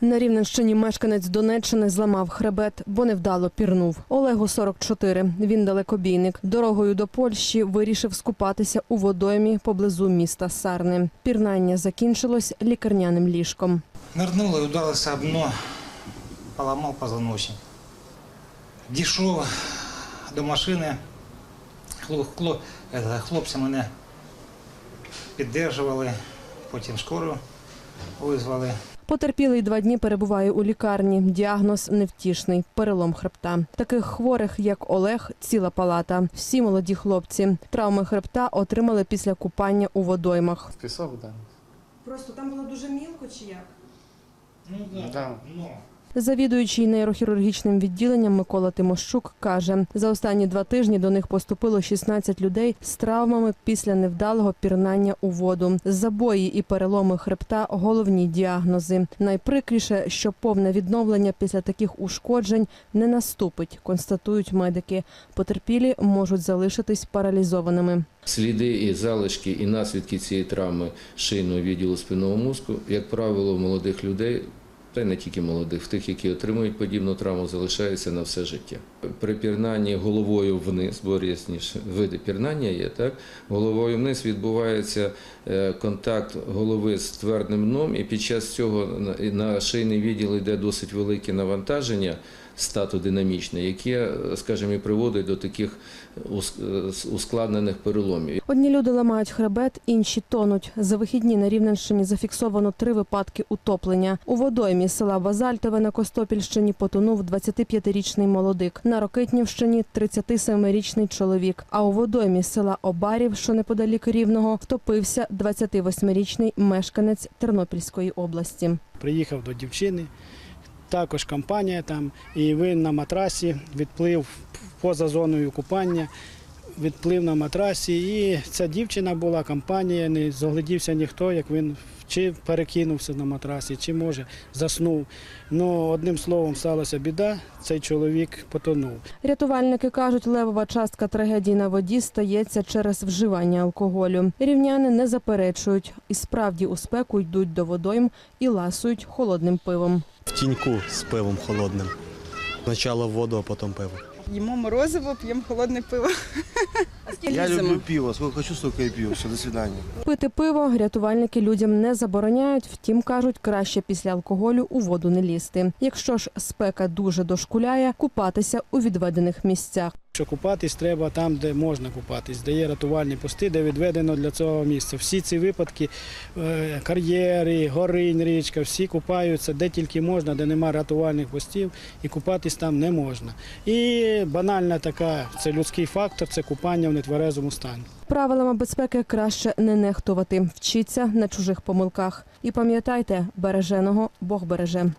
На Рівненщині мешканець Донеччини зламав хребет, бо невдало пірнув. Олегу 44. Він далекобійник. Дорогою до Польщі вирішив скупатися у водоймі поблизу міста Сарни. Пірнання закінчилось лікарняним ліжком. Нырнул и ударился об дно, поломал позвоночник. Дійшов до машини, хлоп, хлоп, хлопці мене піддержували, потім скору визвали. Потерпілий два дні перебуває у лікарні. Діагноз невтішний перелом хребта. Таких хворих, як Олег, ціла палата. Всі молоді хлопці. Травми хребта отримали після купання у водоймах. Пісок, так. Просто там було дуже мілко чи як? Ну Да. Ну. Завідуючий нейрохірургічним відділенням Микола Тимощук каже, за останні два тижні до них поступило 16 людей з травмами після невдалого пірнання у воду. Забої і переломи хребта головні діагнози. Найприкріше, що повне відновлення після таких ушкоджень не наступить, констатують медики. Потерпілі можуть залишитись паралізованими. Сліди і залишки, і наслідки цієї травми шийного відділу спинного мозку, як правило, у молодих людей, та й не тільки молодих, в тих, які отримують подібну травму, залишаються на все життя. При пірнанні головою вниз, бо різніше види пірнання є, так головою вниз відбувається е, контакт голови з твердим дном, і під час цього на- шийний відділ йде досить велике навантаження статодинамічне, яке, скажімо, і приводить до таких е, ускладнених переломів. Одні люди ламають хребет, інші тонуть. За вихідні на Рівненщині зафіксовано три випадки утоплення. У водоймі села Базальтове на Костопільщині потонув 25-річний молодик. На Рокитнівщині 37-річний чоловік. А у водоймі села Обарів, що неподалік Рівного, втопився 28-річний мешканець Тернопільської області. приїхав до дівчини, також компанія там, і він на матрасі відплив поза зоною купання, відплив на матрасі, і ця дівчина була, компанія, не зоглядівся ніхто, як він чи перекинувся на матрасі, чи може заснув. Ну, одним словом, сталася біда, цей чоловік потонув. Рятувальники кажуть, левова частка трагедії на воді стається через вживання алкоголю. Рівняни не заперечують і справді у спеку йдуть до водойм і ласують холодним пивом. в тіньку з пивом холодним. Спочатку воду, а потім пиво. Їмо морозиво, п'ємо холодне пиво. Я люблю пиво, скільки хочу, столько і пиво. Все, до свидання. Пити пиво рятувальники людям не забороняють, втім кажуть, краще після алкоголю у воду не лізти. Якщо ж спека дуже дошкуляє, купатися у відведених місцях. Що купатись треба там, де можна купатись, де є рятувальні пости, де відведено для цього місця. Всі ці випадки, е, кар'єри, горинь, річка, всі купаються де тільки можна, де немає рятувальних постів, і купатись там не можна. І банальна така, це людський фактор, це купання в нетверезому стані. Правилами безпеки краще не нехтувати, вчіться на чужих помилках. І пам'ятайте, береженого Бог береже.